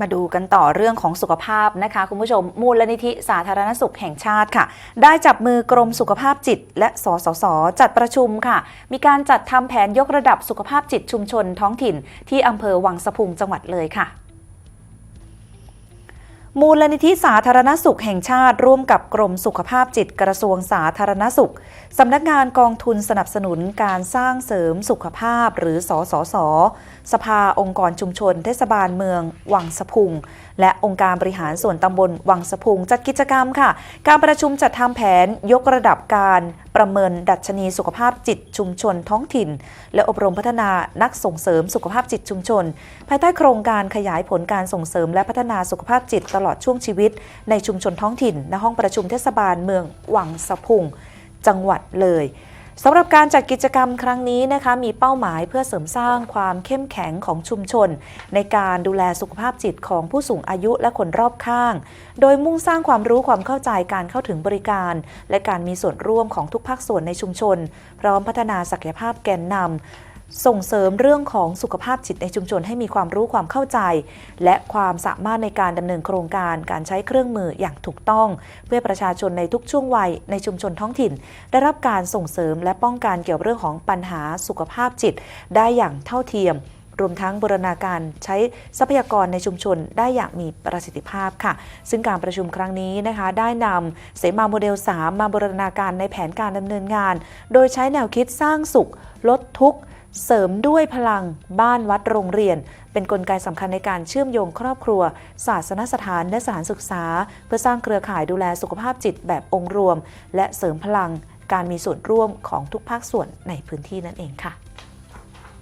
มาดูกันต่อเรื่องของสุขภาพนะคะ คุณผู้ชมมูลนิธิสาธารณสุขแห่งชาติค่ะ ได้จับมือกรมสุขภาพจิต และสสส จัดประชุมค่ะ มีการจัดทำแผนยกระดับสุขภาพจิตชุมชนท้องถิ่น ที่อำเภอวังสะพุงจังหวัดเลยค่ะ มูลนิธิสาธารณสุขแห่งชาติ ร่วมกับกรมสุขภาพจิตกระทรวงสาธารณสุข สำนักงานกองทุนสนับสนุนการสร้างเสริมสุขภาพหรือสสส สภาองค์กรชุมชน เทศบาลเมือง วังสะพุง และองค์การบริหารส่วนตำบลวังสะพุงจัดกิจกรรมค่ะ การประชุมจัดทำแผนยกระดับการ ประเมินดัชนีสุขภาพจิตชุมชนท้องถิ่น และอบรมพัฒนานักส่งเสริมสุขภาพจิตชุมชน ภายใต้โครงการขยายผลการส่งเสริมและพัฒนาสุขภาพจิตตลอดช่วงชีวิต ในชุมชนท้องถิ่นณห้องประชุมเทศบาลเมืองวังสะพุงจังหวัดเลย สำหรับการจัดกิจกรรมครั้งนี้นะคะมีเป้าหมายเพื่อเสริมสร้างความเข้มแข็งของชุมชน ในการดูแลสุขภาพจิตของผู้สูงอายุและคนรอบข้าง โดยมุ่งสร้างความรู้ความเข้าใจการเข้าถึงบริการ และการมีส่วนร่วมของทุกภาคส่วนในชุมชน พร้อมพัฒนาศักยภาพแกนนำ ส่งเสริมเรื่องของสุขภาพจิตในชุมชนให้มีความรู้ความเข้าใจ และความสามารถในการดำเนินโครงการการใช้เครื่องมืออย่างถูกต้อง เพื่อประชาชนในทุกช่วงวัยในชุมชนท้องถิ่น ได้รับการส่งเสริมและป้องกันเกี่ยวเรื่องของปัญหาสุขภาพจิต ได้อย่างเท่าเทียม รวมทั้งบูรณาการใช้ทรัพยากรในชุมชนได้อย่างมีประสิทธิภาพค่ะ ซึ่งการประชุมครั้งนี้นะคะ ได้นำเสมาโมเดล 3 มาบูรณาการในแผนการดำเนินงาน โดยใช้แนวคิดสร้างสุข ลดทุกข์ เสริมด้วยพลังบ้านวัดโรงเรียน เป็นนกลไกสำคัญในการเชื่อมโยงครอบครัว ศาสนสถานและสถานศึกษา เพื่อสร้างเครือข่ายดูแลสุขภาพจิตแบบองค์รวม และเสริมพลังการมีส่วนร่วมของทุกภาคส่วนในพื้นที่นั่นเองค่ะ